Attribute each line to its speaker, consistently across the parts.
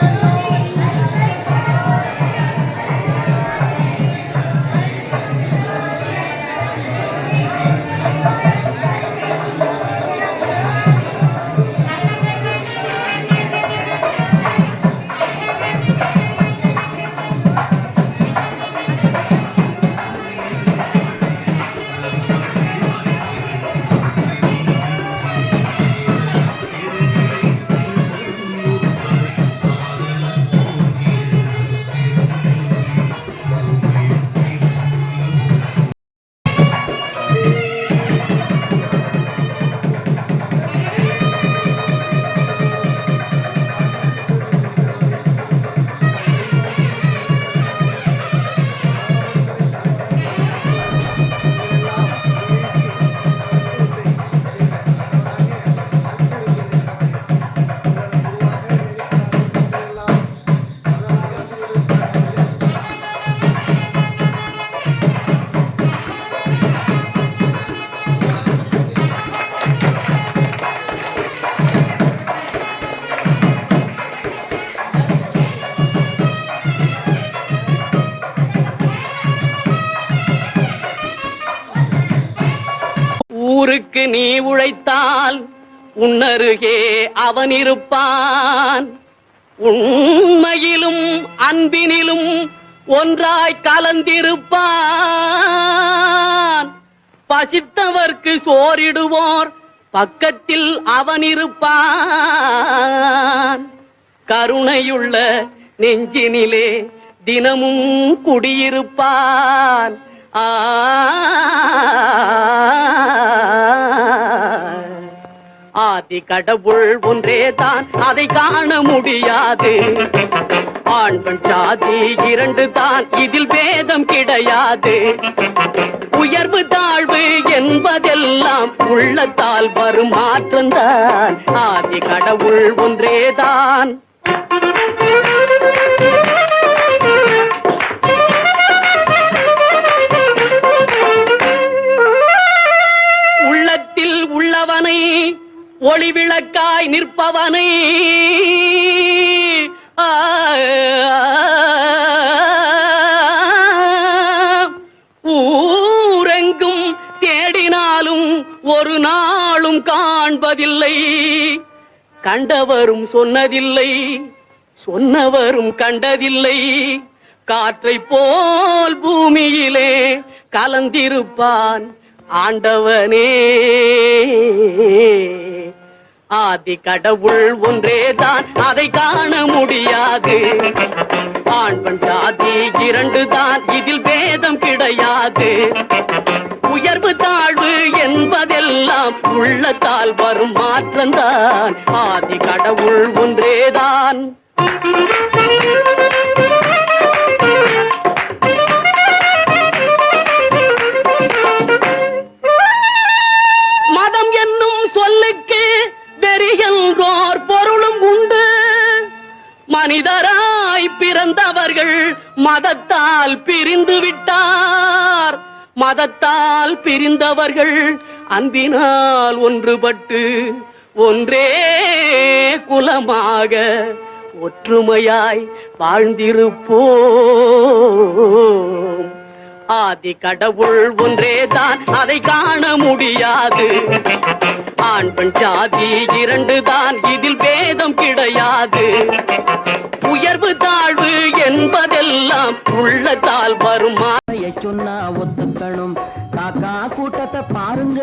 Speaker 1: Amen. நீ உழைத்தால் உன்னருகே அவன் இருப்பான் உண்மையிலும் அன்பினிலும் ஒன்றாய் கலந்திருப்பான். பசித்தவர்க்கு சோறிடுவோர் பக்கத்தில் அவன் இருப்பான் கருணையுள்ள நெஞ்சினிலே தினமும் குடியிருப்பான். ஆதி கடவுள் ஒன்றே தான் அதை காண முடியாது. ஆண் பெண் சாதி இரண்டு தான் இதில் பேதம் கிடையாது. உயர்வு தாழ்வு என்பதெல்லாம் உள்ளத்தால் வரும் மாற்றம்தான். ஆதி கடவுள் ஒன்றேதான் ஒளி விளக்காய் நிற்பவனை ஊரெங்கும் தேடினாலும் ஒரு நாளும் காண்பதில்லை. கண்டவரும் சொன்னதில்லை. சொன்னவரும் கண்டதில்லை. காற்றை போல் பூமியிலே கலந்திருப்பான் ஆண்டவனே. ஆதி கடவுள் ஒன்றே தான் அதை காண முடியாது. ஆண்பன் ஜாதி இரண்டு தான் இதில் பேதம் கிடையாது. உயர்வு தாழ்வு என்பதெல்லாம் உள்ளத்தால் வரும் மாற்றம்தான். ஆதி கடவுள் ஒன்றேதான். பிரிந்து விட்டார். மதத்தால் பிரிந்தவர்கள் அன்பினால் ஒன்றுபட்டு ஒன்றே குலமாக ஒற்றுமையாய் வாழ்ந்திருப்போம். ஆதி கடவுள் ஒன்றேதான் அதை காண முடியாது. ஆண் பெண் சாதி இரண்டு தான் இதில் பேதம் கிடையாது. உயர்வு தாழ்வு என்பதெல்லாம் உள்ளத்தால் வருமா?
Speaker 2: சொன்னா ஒத்துக்கணும். காக்கா கூட்டத்தை பாருங்க.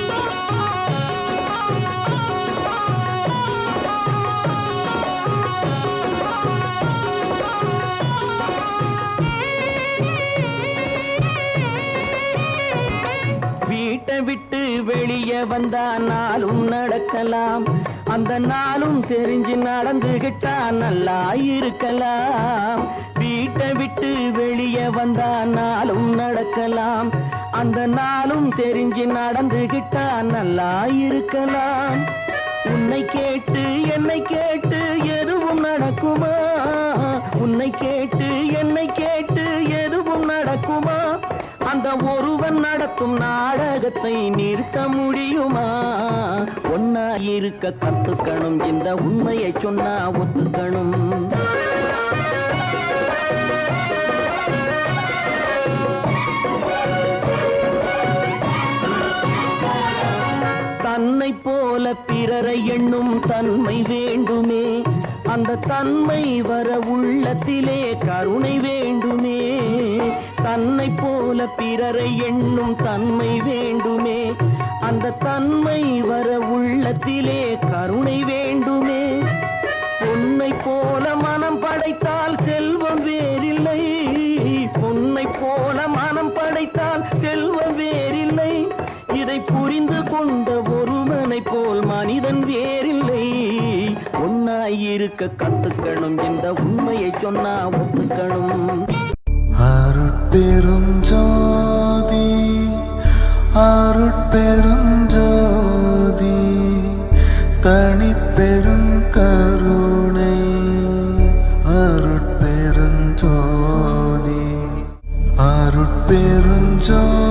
Speaker 2: வெளியே வந்தா நாளும் நடக்கலாம். அந்த நாளும் தெரிஞ்சு நடந்துகிட்டா நல்லா இருக்கலாம் வீட்டை விட்டு வெளியே வந்தா நாளும் நடக்கலாம். அந்த நாளும் தெரிஞ்சு நடந்துகிட்டா நல்லா இருக்கலாம் உன்னை கேட்டு என்னை கேட்டு எதுவும் நடக்குமா? உன்னை கேட்டு என்னை கேட்டு நடத்தும் நாடகத்தை நிறுத்த முடியுமா? ஒன்னா இருக்க கத்துக்கணும். இந்த உண்மையை சொன்னா ஒத்துக்கணும். தன்னை போல பிறரை எண்ணும் தன்மை வேண்டுமே. அந்த தன்மை வர உள்ளத்திலே கருணை வேண்டுமே. தன்னை போல பிறரை எண்ணும் தன்மை வேண்டுமே. அந்த தன்மை வர உள்ளத்திலே கருணை வேண்டும். இருக்க கத்துக்கணும். இந்த உண்மையை சொன்னா ஒத்துக்கணும்.
Speaker 3: அருட்பெருஞ்சோதி அருட்பெருஞ்சோதி தனிப்பெரும் கருணை அருட்பெருஞ்சோதி அருட்பெருஞ்சோதி